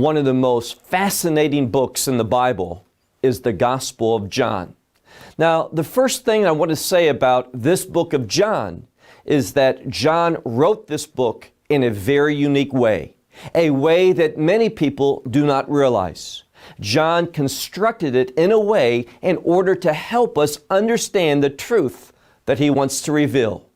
one of the most fascinating books in the Bible is the Gospel of John. Now, the first thing I want to say about this book of John is that John wrote this book in a very unique way, a way that many people do not realize. John constructed it in a way in order to help us understand the truth that he wants to reveal.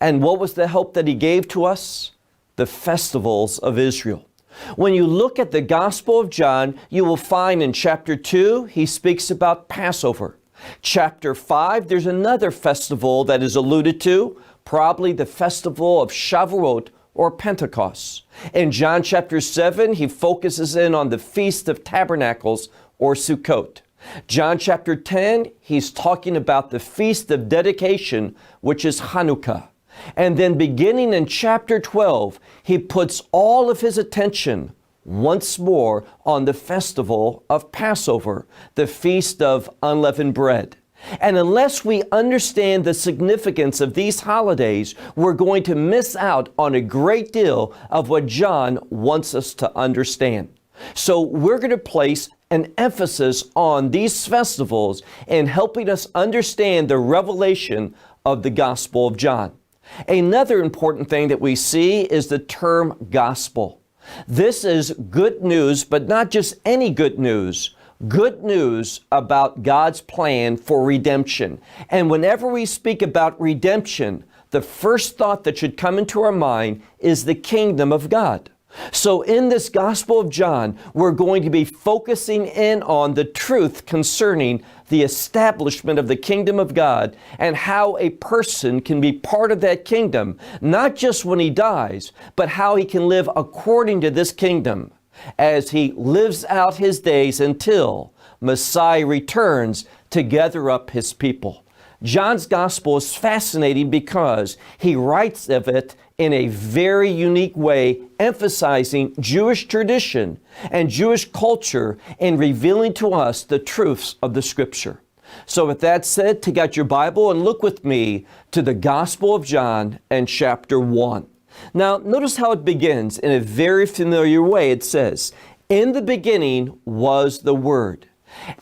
And what was the help that he gave to us? The festivals of Israel. When you look at the Gospel of John, you will find in chapter 2, he speaks about Passover. Chapter 5, there's another festival that is alluded to, probably the festival of Shavuot or Pentecost. In John chapter 7, he focuses in on the Feast of Tabernacles or Sukkot. John chapter 10, he's talking about the Feast of Dedication, which is Hanukkah. And then beginning in chapter 12, he puts all of his attention once more on the festival of Passover, the feast of unleavened bread. And unless we understand the significance of these holidays, we're going to miss out on a great deal of what John wants us to understand. So we're going to place an emphasis on these festivals in helping us understand the revelation of the Gospel of John. Another important thing that we see is the term gospel. This is good news, but not just any good news. Good news about God's plan for redemption. And whenever we speak about redemption, the first thought that should come into our mind is the kingdom of God. So, in this Gospel of John, we're going to be focusing in on the truth concerning the establishment of the kingdom of God and how a person can be part of that kingdom, not just when he dies, but how he can live according to this kingdom as he lives out his days until Messiah returns to gather up his people. John's gospel is fascinating because he writes of it in a very unique way, emphasizing Jewish tradition and Jewish culture and revealing to us the truths of the scripture. So, with that said, take out your Bible and look with me to the Gospel of John and chapter 1. Now, notice how it begins in a very familiar way. It says, In the beginning was the Word.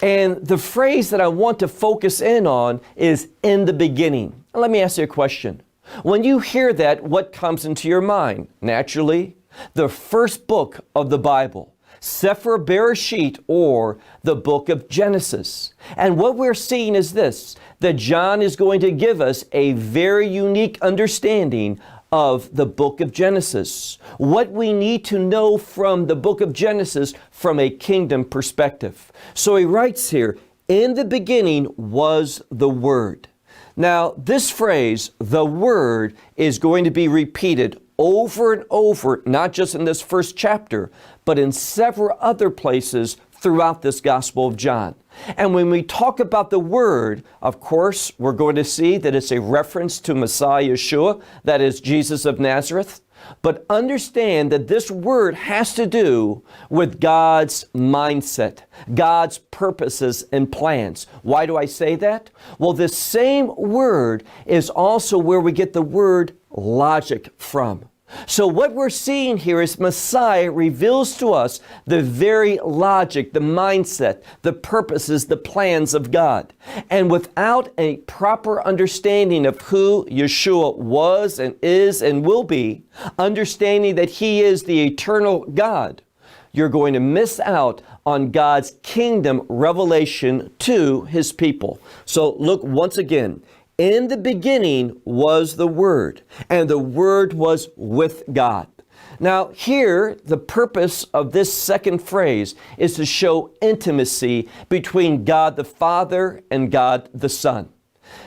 And the phrase that I want to focus in on is in the beginning. Let me ask you a question. When you hear that, what comes into your mind? Naturally, the first book of the Bible, Sefer Bereshit, or the book of Genesis. And what we're seeing is this that John is going to give us a very unique understanding of the book of Genesis. What we need to know from the book of Genesis from a kingdom perspective. So he writes here, In the beginning was the Word. Now, this phrase, the Word, is going to be repeated over and over, not just in this first chapter, but in several other places throughout this Gospel of John. And when we talk about the Word, of course, we're going to see that it's a reference to Messiah Yeshua, that is Jesus of Nazareth. But understand that this word has to do with God's mindset, God's purposes and plans. Why do I say that? Well, this same word is also where we get the word logic from. So, what we're seeing here is Messiah reveals to us the very logic, the mindset, the purposes, the plans of God. And without a proper understanding of who Yeshua was and is and will be, understanding that He is the eternal God, you're going to miss out on God's kingdom revelation to His people. So, look once again in the beginning was the Word, and the Word was with God. Now, here, the purpose of this second phrase is to show intimacy between God the Father and God the Son.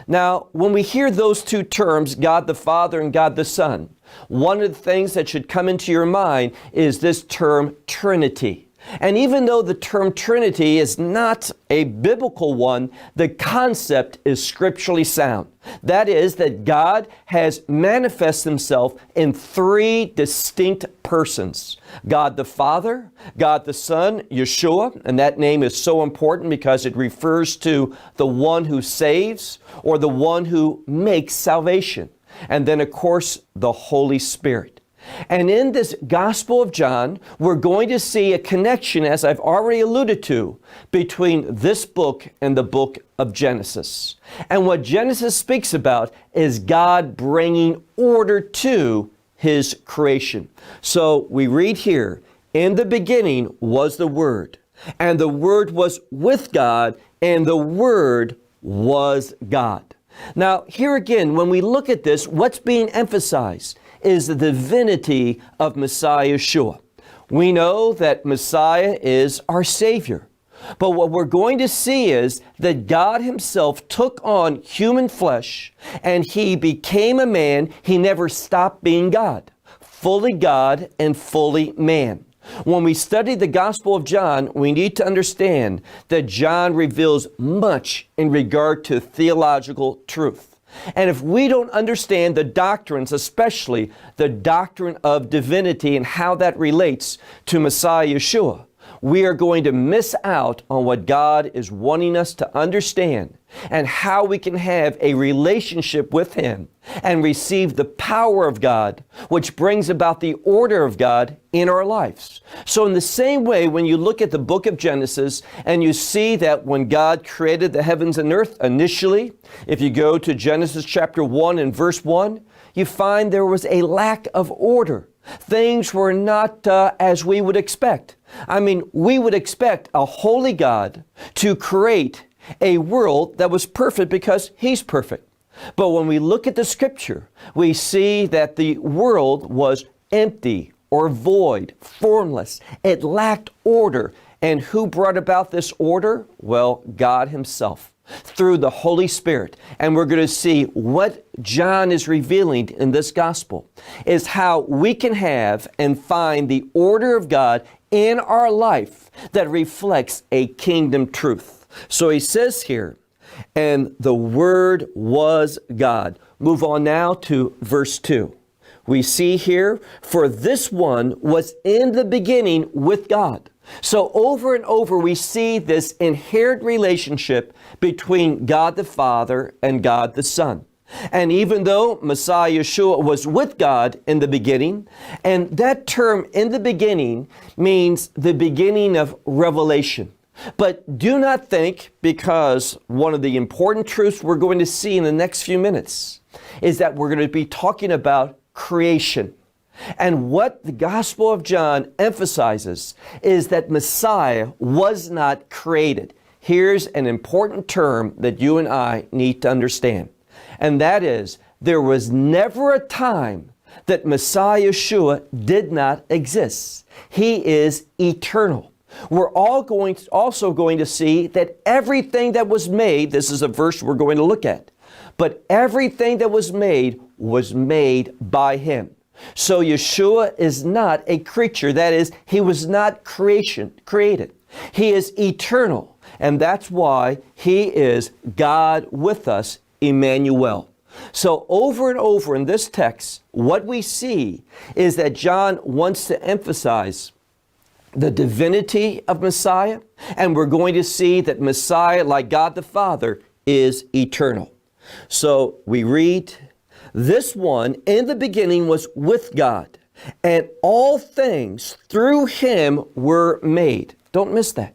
Now, when we hear those two terms, God the Father and God the Son, one of the things that should come into your mind is this term Trinity. And even though the term Trinity is not a biblical one, the concept is scripturally sound. That is, that God has manifested himself in three distinct persons God the Father, God the Son, Yeshua, and that name is so important because it refers to the one who saves or the one who makes salvation. And then, of course, the Holy Spirit. And in this Gospel of John, we're going to see a connection, as I've already alluded to, between this book and the book of Genesis. And what Genesis speaks about is God bringing order to his creation. So we read here, in the beginning was the Word, and the Word was with God, and the Word was God. Now, here again, when we look at this, what's being emphasized? Is the divinity of Messiah Yeshua. We know that Messiah is our Savior. But what we're going to see is that God Himself took on human flesh and He became a man. He never stopped being God, fully God and fully man. When we study the Gospel of John, we need to understand that John reveals much in regard to theological truth. And if we don't understand the doctrines, especially the doctrine of divinity and how that relates to Messiah Yeshua, we are going to miss out on what God is wanting us to understand and how we can have a relationship with Him and receive the power of God, which brings about the order of God in our lives. So, in the same way, when you look at the book of Genesis and you see that when God created the heavens and earth initially, if you go to Genesis chapter 1 and verse 1, you find there was a lack of order. Things were not uh, as we would expect. I mean, we would expect a holy God to create a world that was perfect because He's perfect. But when we look at the scripture, we see that the world was empty or void, formless. It lacked order. And who brought about this order? Well, God Himself through the Holy Spirit. And we're going to see what John is revealing in this gospel is how we can have and find the order of God in our life that reflects a kingdom truth. So he says here, and the Word was God. Move on now to verse 2. We see here, for this one was in the beginning with God. So over and over, we see this inherent relationship between God the Father and God the Son. And even though Messiah Yeshua was with God in the beginning, and that term in the beginning means the beginning of revelation. But do not think, because one of the important truths we're going to see in the next few minutes is that we're going to be talking about creation. And what the Gospel of John emphasizes is that Messiah was not created. Here's an important term that you and I need to understand, and that is there was never a time that Messiah Yeshua did not exist. He is eternal we're all going to, also going to see that everything that was made, this is a verse we're going to look at, but everything that was made was made by Him. So Yeshua is not a creature. That is, He was not creation, created. He is eternal. And that's why He is God with us, Emmanuel. So, over and over in this text, what we see is that John wants to emphasize the divinity of Messiah, and we're going to see that Messiah, like God the Father, is eternal. So we read, This one in the beginning was with God, and all things through him were made. Don't miss that.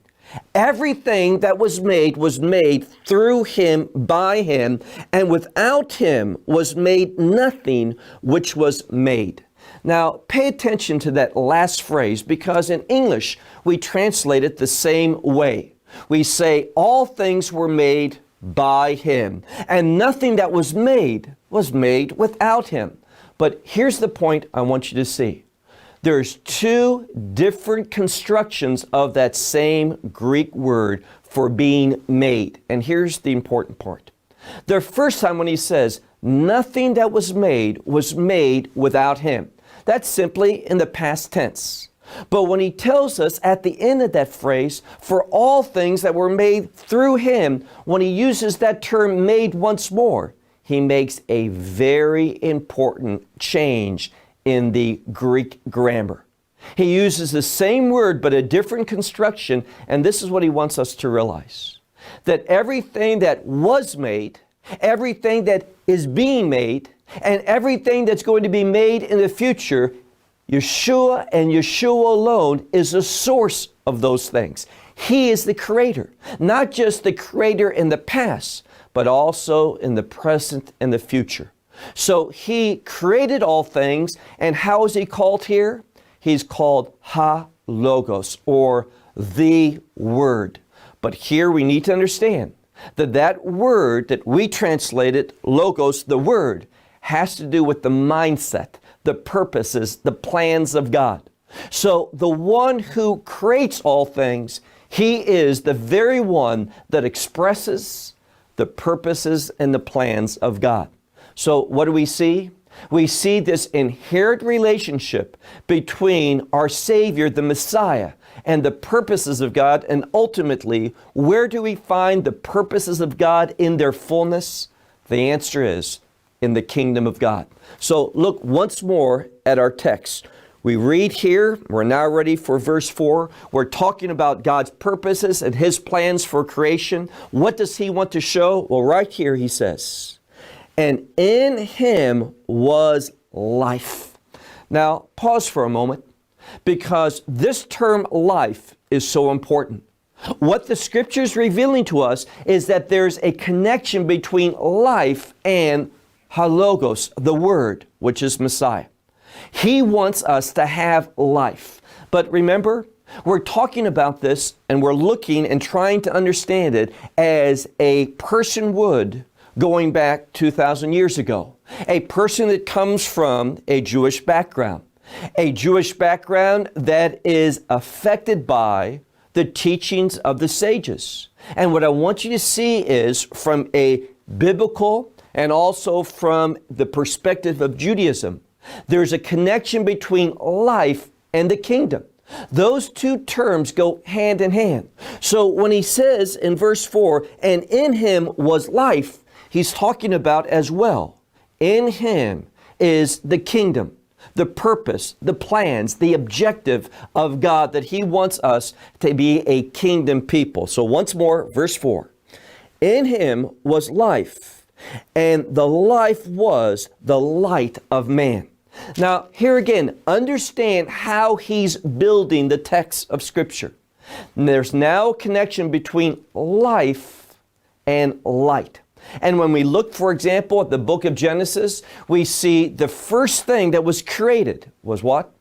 Everything that was made was made through him, by him, and without him was made nothing which was made. Now, pay attention to that last phrase because in English we translate it the same way. We say, All things were made by Him, and nothing that was made was made without Him. But here's the point I want you to see there's two different constructions of that same Greek word for being made. And here's the important part. The first time when he says, nothing that was made was made without him. That's simply in the past tense. But when he tells us at the end of that phrase, for all things that were made through him, when he uses that term made once more, he makes a very important change in the Greek grammar. He uses the same word but a different construction, and this is what he wants us to realize that everything that was made, everything that is being made, and everything that's going to be made in the future Yeshua and Yeshua alone is the source of those things. He is the creator, not just the creator in the past, but also in the present and the future. So he created all things, and how is he called here? He's called Ha Logos, or the Word. But here we need to understand that that word that we translated, Logos, the Word, has to do with the mindset, the purposes, the plans of God. So the one who creates all things, he is the very one that expresses the purposes and the plans of God. So what do we see? We see this inherent relationship between our Savior, the Messiah, and the purposes of God. And ultimately, where do we find the purposes of God in their fullness? The answer is in the kingdom of God. So look once more at our text. We read here, we're now ready for verse 4. We're talking about God's purposes and His plans for creation. What does He want to show? Well, right here He says, And in Him was life. Now, pause for a moment because this term life is so important. What the scripture is revealing to us is that there's a connection between life and halogos, the word, which is Messiah. He wants us to have life. But remember, we're talking about this and we're looking and trying to understand it as a person would going back 2,000 years ago. A person that comes from a Jewish background. A Jewish background that is affected by the teachings of the sages. And what I want you to see is from a biblical and also from the perspective of Judaism, there's a connection between life and the kingdom. Those two terms go hand in hand. So when he says in verse 4, and in him was life, he's talking about as well. In him is the kingdom, the purpose, the plans, the objective of God that he wants us to be a kingdom people. So once more, verse 4 In him was life, and the life was the light of man. Now, here again, understand how he's building the text of Scripture. There's now a connection between life and light. And when we look, for example, at the book of Genesis, we see the first thing that was created was what?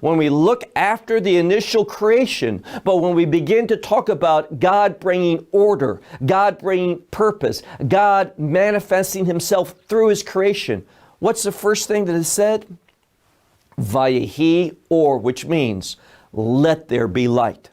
When we look after the initial creation, but when we begin to talk about God bringing order, God bringing purpose, God manifesting Himself through His creation, What's the first thing that is said? Vayehi or, which means, let there be light.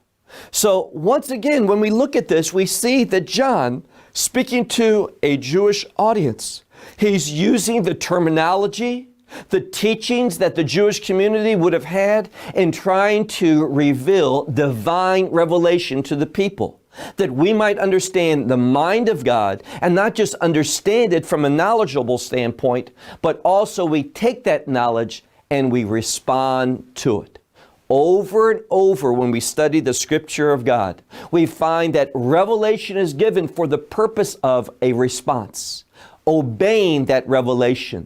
So once again, when we look at this, we see that John, speaking to a Jewish audience, he's using the terminology, the teachings that the Jewish community would have had in trying to reveal divine revelation to the people that we might understand the mind of God and not just understand it from a knowledgeable standpoint, but also we take that knowledge and we respond to it. Over and over, when we study the Scripture of God, we find that revelation is given for the purpose of a response, obeying that revelation,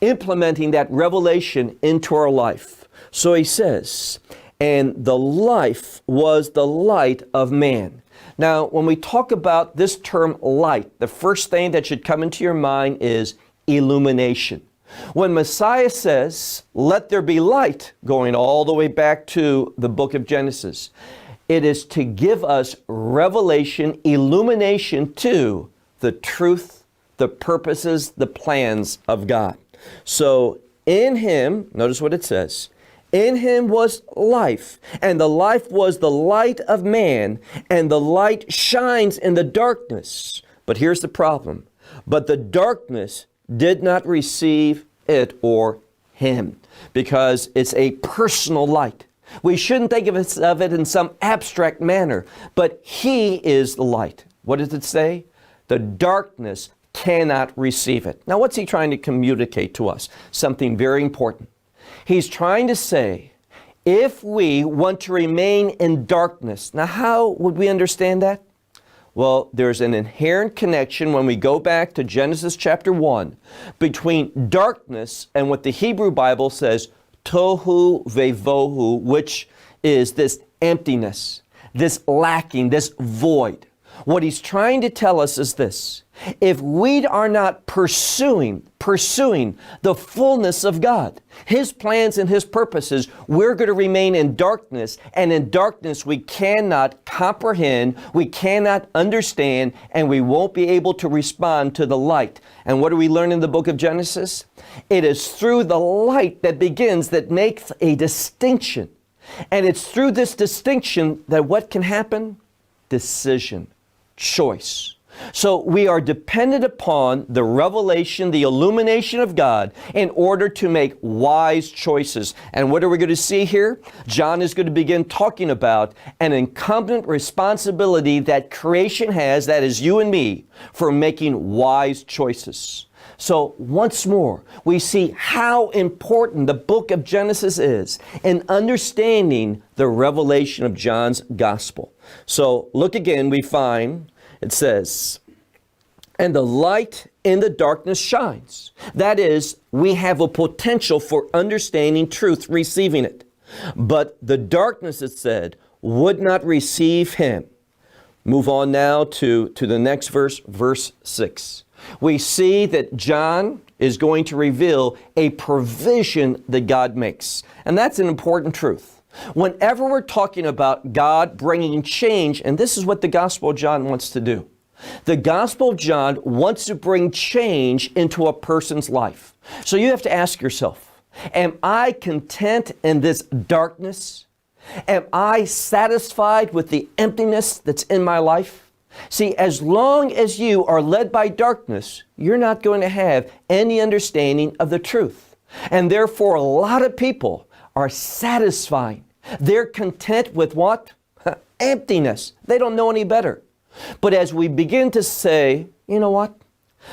implementing that revelation into our life. So he says, and the life was the light of man. Now, when we talk about this term light, the first thing that should come into your mind is illumination. When Messiah says, Let there be light, going all the way back to the book of Genesis, it is to give us revelation, illumination to the truth, the purposes, the plans of God. So, in Him, notice what it says, in him was life, and the life was the light of man, and the light shines in the darkness. But here's the problem. But the darkness did not receive it or him because it's a personal light. We shouldn't think of it, of it in some abstract manner, but he is the light. What does it say? The darkness cannot receive it. Now, what's he trying to communicate to us? Something very important. He's trying to say, if we want to remain in darkness, now how would we understand that? Well, there's an inherent connection when we go back to Genesis chapter 1 between darkness and what the Hebrew Bible says tohu vevohu, which is this emptiness, this lacking, this void. What he's trying to tell us is this if we are not pursuing, pursuing the fullness of God, His plans and His purposes, we're going to remain in darkness. And in darkness, we cannot comprehend, we cannot understand, and we won't be able to respond to the light. And what do we learn in the book of Genesis? It is through the light that begins that makes a distinction. And it's through this distinction that what can happen? Decision, choice. So we are dependent upon the revelation, the illumination of God in order to make wise choices. And what are we going to see here? John is going to begin talking about an incumbent responsibility that creation has, that is you and me, for making wise choices. So, once more, we see how important the book of Genesis is in understanding the revelation of John's gospel. So, look again, we find it says, and the light in the darkness shines. That is, we have a potential for understanding truth, receiving it. But the darkness, it said, would not receive him. Move on now to, to the next verse, verse 6. We see that John is going to reveal a provision that God makes. And that's an important truth. Whenever we're talking about God bringing change, and this is what the Gospel of John wants to do. The Gospel of John wants to bring change into a person's life. So you have to ask yourself, am I content in this darkness? Am I satisfied with the emptiness that's in my life? See, as long as you are led by darkness, you're not going to have any understanding of the truth. And therefore, a lot of people are satisfying. They're content with what? Emptiness. They don't know any better. But as we begin to say, you know what?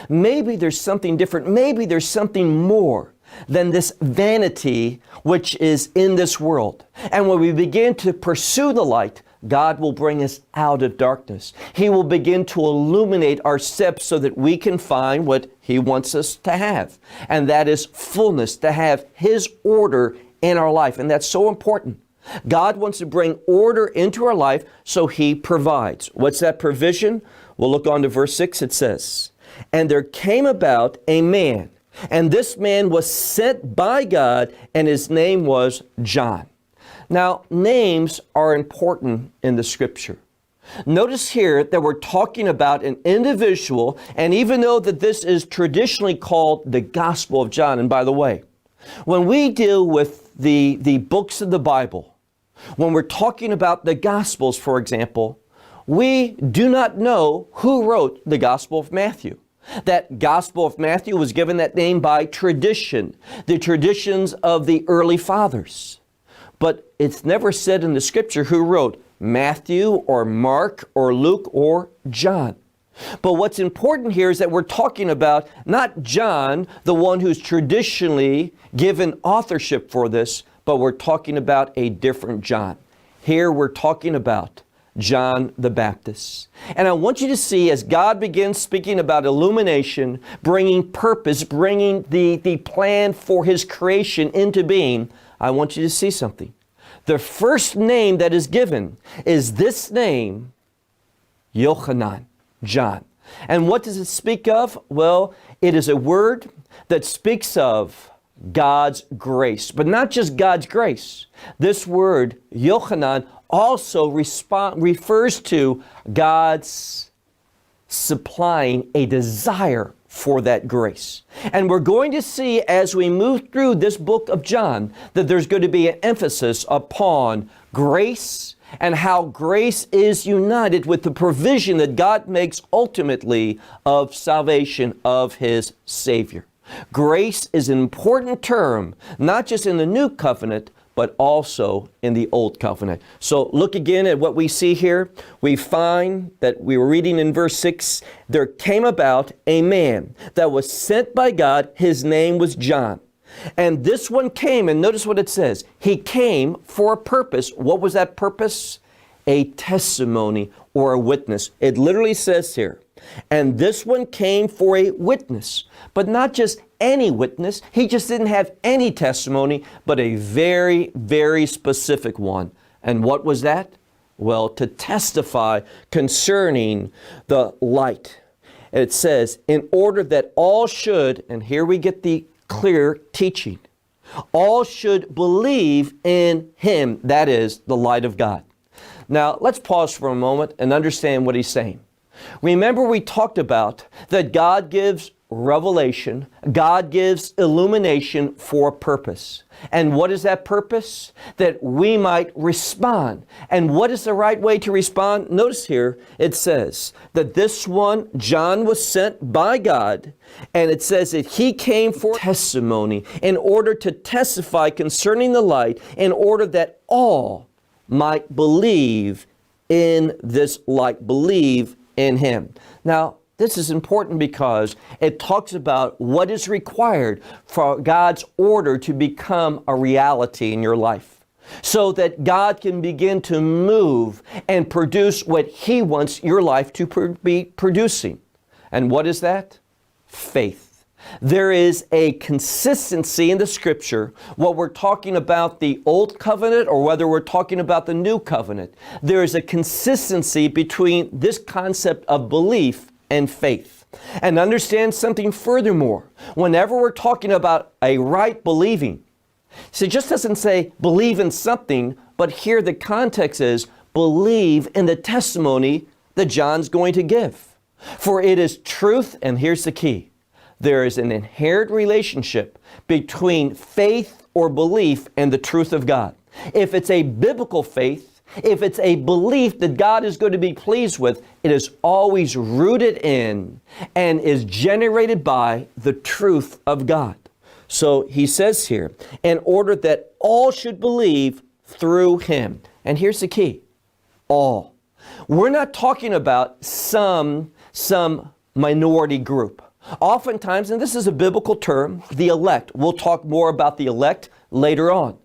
Maybe there's something different. Maybe there's something more than this vanity which is in this world. And when we begin to pursue the light, God will bring us out of darkness. He will begin to illuminate our steps so that we can find what He wants us to have. And that is fullness, to have His order in our life. And that's so important. God wants to bring order into our life, so He provides. What's that provision? We'll look on to verse 6. It says, And there came about a man, and this man was sent by God, and his name was John. Now, names are important in the scripture. Notice here that we're talking about an individual, and even though that this is traditionally called the Gospel of John, and by the way, when we deal with the, the books of the Bible, when we're talking about the Gospels, for example, we do not know who wrote the Gospel of Matthew. That Gospel of Matthew was given that name by tradition, the traditions of the early fathers. But it's never said in the scripture who wrote Matthew or Mark or Luke or John. But what's important here is that we're talking about not John, the one who's traditionally given authorship for this, but we're talking about a different John. Here we're talking about John the Baptist. And I want you to see as God begins speaking about illumination, bringing purpose, bringing the, the plan for His creation into being, I want you to see something. The first name that is given is this name, Yochanan, John. And what does it speak of? Well, it is a word that speaks of God's grace. But not just God's grace. This word, Yochanan, also respond, refers to God's supplying a desire for that grace. And we're going to see as we move through this book of John that there's going to be an emphasis upon grace and how grace is united with the provision that God makes ultimately of salvation of His Savior. Grace is an important term, not just in the new covenant, but also in the old covenant. So look again at what we see here. We find that we were reading in verse 6 there came about a man that was sent by God. His name was John. And this one came, and notice what it says. He came for a purpose. What was that purpose? A testimony or a witness. It literally says here And this one came for a witness, but not just any witness. He just didn't have any testimony, but a very, very specific one. And what was that? Well, to testify concerning the light. It says, in order that all should, and here we get the clear teaching, all should believe in him, that is, the light of God. Now, let's pause for a moment and understand what he's saying. Remember, we talked about that God gives revelation, God gives illumination for a purpose. And what is that purpose? That we might respond. And what is the right way to respond? Notice here it says that this one, John, was sent by God, and it says that he came for testimony in order to testify concerning the light, in order that all might believe in this light, believe in him. Now, this is important because it talks about what is required for God's order to become a reality in your life. So that God can begin to move and produce what He wants your life to be producing. And what is that? Faith. There is a consistency in the scripture, what we're talking about the old covenant or whether we're talking about the new covenant. There is a consistency between this concept of belief and faith. And understand something furthermore. Whenever we're talking about a right believing, see, it just doesn't say believe in something, but here the context is believe in the testimony that John's going to give. For it is truth, and here's the key there is an inherent relationship between faith or belief and the truth of God. If it's a biblical faith, if it's a belief that God is going to be pleased with, it is always rooted in and is generated by the truth of God. So he says here, in order that all should believe through him. And here's the key all. We're not talking about some, some minority group. Oftentimes, and this is a biblical term, the elect. We'll talk more about the elect later on.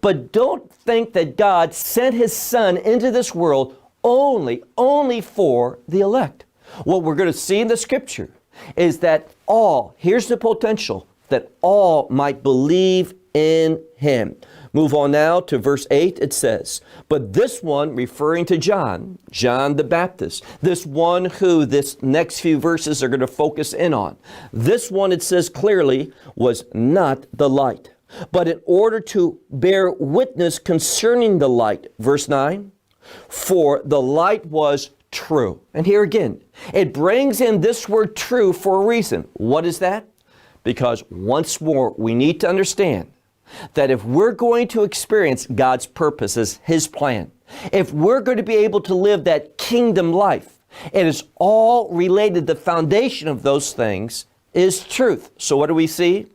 But don't think that God sent his son into this world only, only for the elect. What we're going to see in the scripture is that all, here's the potential, that all might believe in him. Move on now to verse 8. It says, But this one, referring to John, John the Baptist, this one who this next few verses are going to focus in on, this one, it says clearly, was not the light but in order to bear witness concerning the light. Verse 9, for the light was true. And here again, it brings in this word true for a reason. What is that? Because once more, we need to understand that if we're going to experience God's purposes, His plan, if we're going to be able to live that kingdom life, it is all related. The foundation of those things is truth. So, what do we see?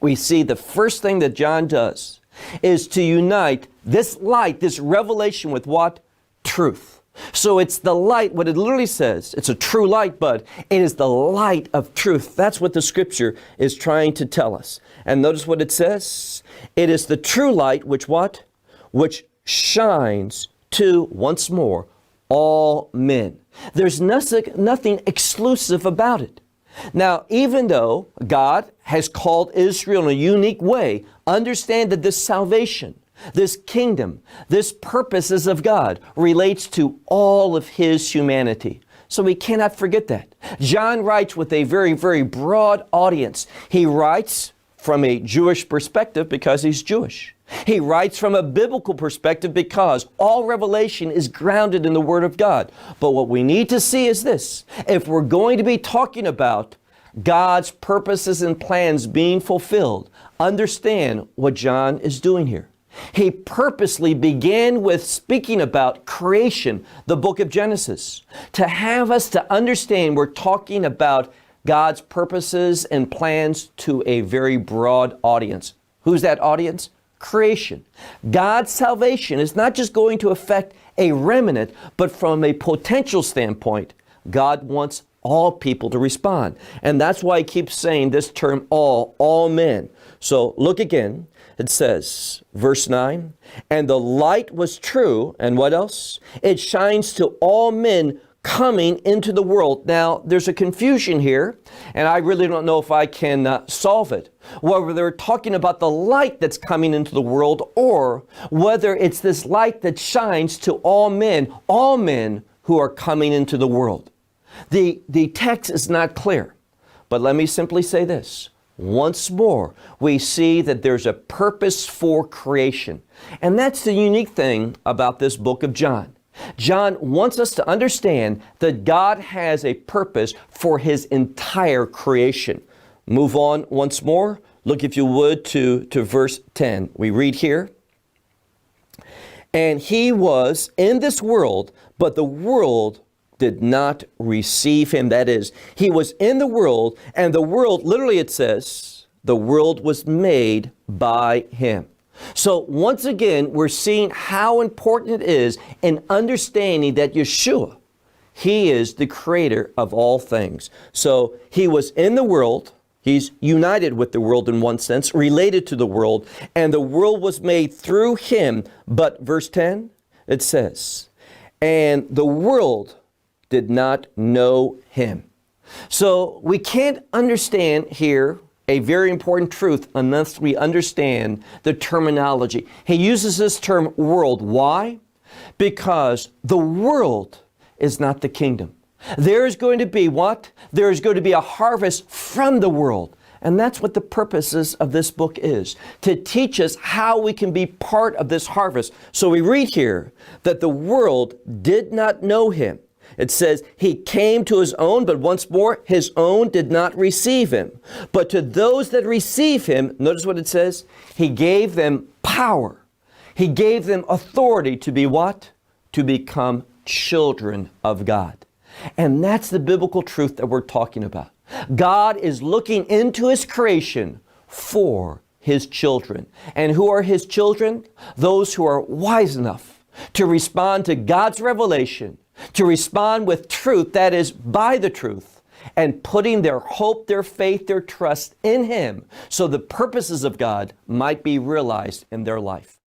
we see the first thing that John does is to unite this light, this revelation with what? Truth. So it's the light, what it literally says, it's a true light, but it is the light of truth. That's what the scripture is trying to tell us. And notice what it says. It is the true light which what? Which shines to, once more, all men. There's nothing, nothing exclusive about it. Now, even though God has called Israel in a unique way, understand that this salvation, this kingdom, this purposes of God relates to all of His humanity. So we cannot forget that. John writes with a very, very broad audience. He writes from a Jewish perspective because he's Jewish. He writes from a biblical perspective because all revelation is grounded in the Word of God. But what we need to see is this if we're going to be talking about God's purposes and plans being fulfilled, understand what John is doing here. He purposely began with speaking about creation, the book of Genesis, to have us to understand we're talking about God's purposes and plans to a very broad audience. Who's that audience? creation. God's salvation is not just going to affect a remnant, but from a potential standpoint, God wants all people to respond. And that's why he keeps saying this term all, all men. So look again. It says, verse 9, and the light was true, and what else? It shines to all men coming into the world. Now, there's a confusion here, and I really don't know if I can uh, solve it. Whether they're talking about the light that's coming into the world, or whether it's this light that shines to all men, all men who are coming into the world. The, the text is not clear, but let me simply say this. Once more, we see that there's a purpose for creation. And that's the unique thing about this book of John. John wants us to understand that God has a purpose for his entire creation. Move on once more. Look, if you would, to, to verse 10. We read here And he was in this world, but the world did not receive him. That is, he was in the world, and the world, literally it says, the world was made by him. So once again, we're seeing how important it is in understanding that Yeshua, he is the creator of all things. So he was in the world, he's united with the world in one sense, related to the world, and the world was made through him. But verse 10, it says, and the world did not know him. So we can't understand here a very important truth unless we understand the terminology. He uses this term world. Why? Because the world is not the kingdom. There is going to be what? There is going to be a harvest from the world. And that's what the purposes of this book is to teach us how we can be part of this harvest. So we read here that the world did not know him. It says, He came to His own, but once more, His own did not receive Him. But to those that receive Him, notice what it says, He gave them power. He gave them authority to be what? To become children of God. And that's the biblical truth that we're talking about. God is looking into His creation for His children. And who are His children? Those who are wise enough to respond to God's revelation to respond with truth, that is, by the truth, and putting their hope, their faith, their trust in Him so the purposes of God might be realized in their life.